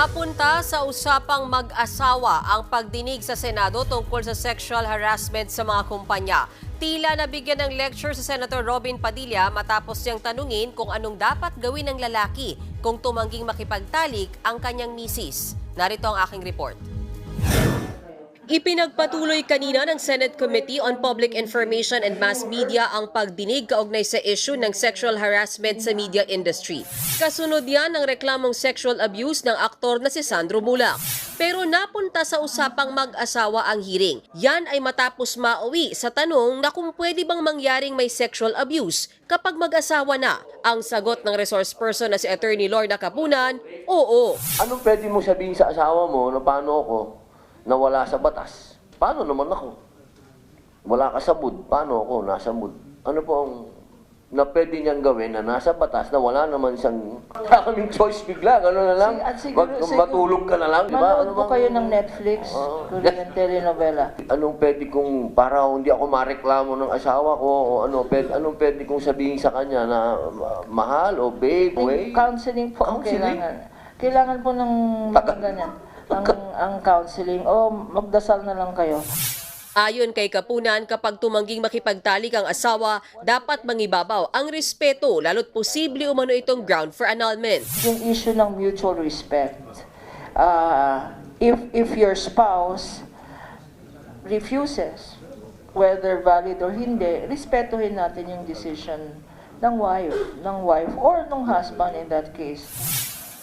Napunta sa usapang mag-asawa ang pagdinig sa Senado tungkol sa sexual harassment sa mga kumpanya. Tila nabigyan ng lecture sa Senator Robin Padilla matapos niyang tanungin kung anong dapat gawin ng lalaki kung tumangging makipagtalik ang kanyang misis. Narito ang aking report. Ipinagpatuloy kanina ng Senate Committee on Public Information and Mass Media ang pagdinig kaugnay sa issue ng sexual harassment sa media industry. Kasunod yan ng reklamong sexual abuse ng aktor na si Sandro Mulak. Pero napunta sa usapang mag-asawa ang hearing. Yan ay matapos mauwi sa tanong na kung pwede bang mangyaring may sexual abuse kapag mag-asawa na. Ang sagot ng resource person na si Attorney Lorna Capunan, oo. Anong pwede mo sabihin sa asawa mo na paano ako na wala sa batas? Paano naman ako? Wala ka sa mood. Paano ako nasa mood? Ano po ang na pwede niyang gawin na nasa batas na wala naman siyang wala kaming choice bigla. Gano'n na lang. Siguro- Mag- siguro- matulog ka na lang. di ba? Manood Ano po bang- kayo ng Netflix, Oo. Korean telenovela. Anong pwede kong, para hindi ako mareklamo ng asawa ko, o ano, pwede, anong pwede kong sabihin sa kanya na ma- mahal o babe, wait. Counseling po ang kailangan. Kailangan po ng Taga- ganyan. Ang, ang counseling. O magdasal na lang kayo. Ayon kay Kapunan, kapag tumangging makipagtalik ang asawa, dapat mangibabaw ang respeto lalo't posible umano itong ground for annulment. Yung issue ng mutual respect. Ah, if, if your spouse refuses, whether valid or hindi, respetuhin natin yung decision ng wife, ng wife or ng husband in that case.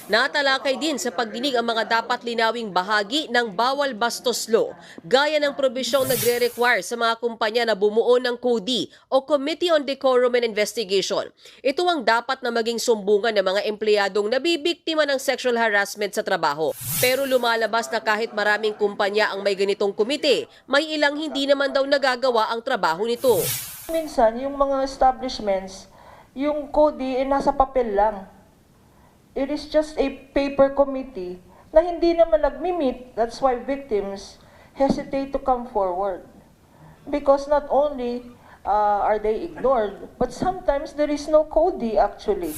Natalakay din sa pagdinig ang mga dapat linawing bahagi ng bawal bastos law, gaya ng probisyong nagre-require sa mga kumpanya na bumuo ng CODI o Committee on Decorum and Investigation. Ito ang dapat na maging sumbungan ng mga empleyadong nabibiktima ng sexual harassment sa trabaho. Pero lumalabas na kahit maraming kumpanya ang may ganitong komite, may ilang hindi naman daw nagagawa ang trabaho nito. Minsan, yung mga establishments, yung CODI eh, nasa papel lang. It is just a paper committee na hindi naman nagmi-meet. That's why victims hesitate to come forward. Because not only uh, are they ignored, but sometimes there is no CODI actually.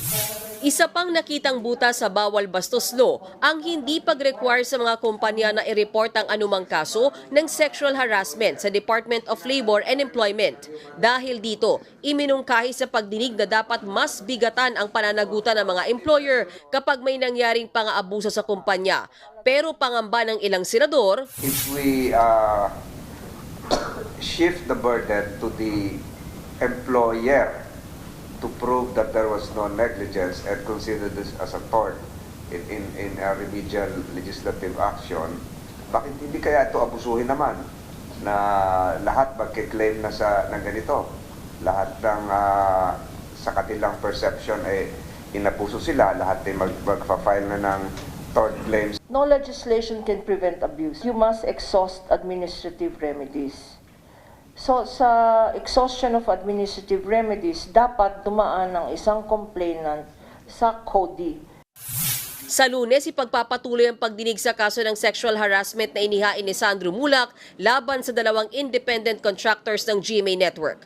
Isa pang nakitang buta sa bawal bastos law ang hindi pag-require sa mga kumpanya na i-report ang anumang kaso ng sexual harassment sa Department of Labor and Employment. Dahil dito, iminungkahi sa pagdinig na dapat mas bigatan ang pananagutan ng mga employer kapag may nangyaring pang-aabuso sa kumpanya. Pero pangamba ng ilang senador, if we uh, shift the burden to the employer to prove that there was no negligence and consider this as a tort in, in, in a remedial legislative action, bakit hindi kaya ito abusuhin naman na lahat magkiklaim na sa ng ganito? Lahat ng ah, sa kanilang perception ay inabuso sila, lahat ay mag, magfa-file na ng tort claims No legislation can prevent abuse. You must exhaust administrative remedies. So sa exhaustion of administrative remedies, dapat dumaan ang isang complainant sa CODI. Sa lunes, ipagpapatuloy ang pagdinig sa kaso ng sexual harassment na inihain ni Sandro Mulak laban sa dalawang independent contractors ng GMA Network.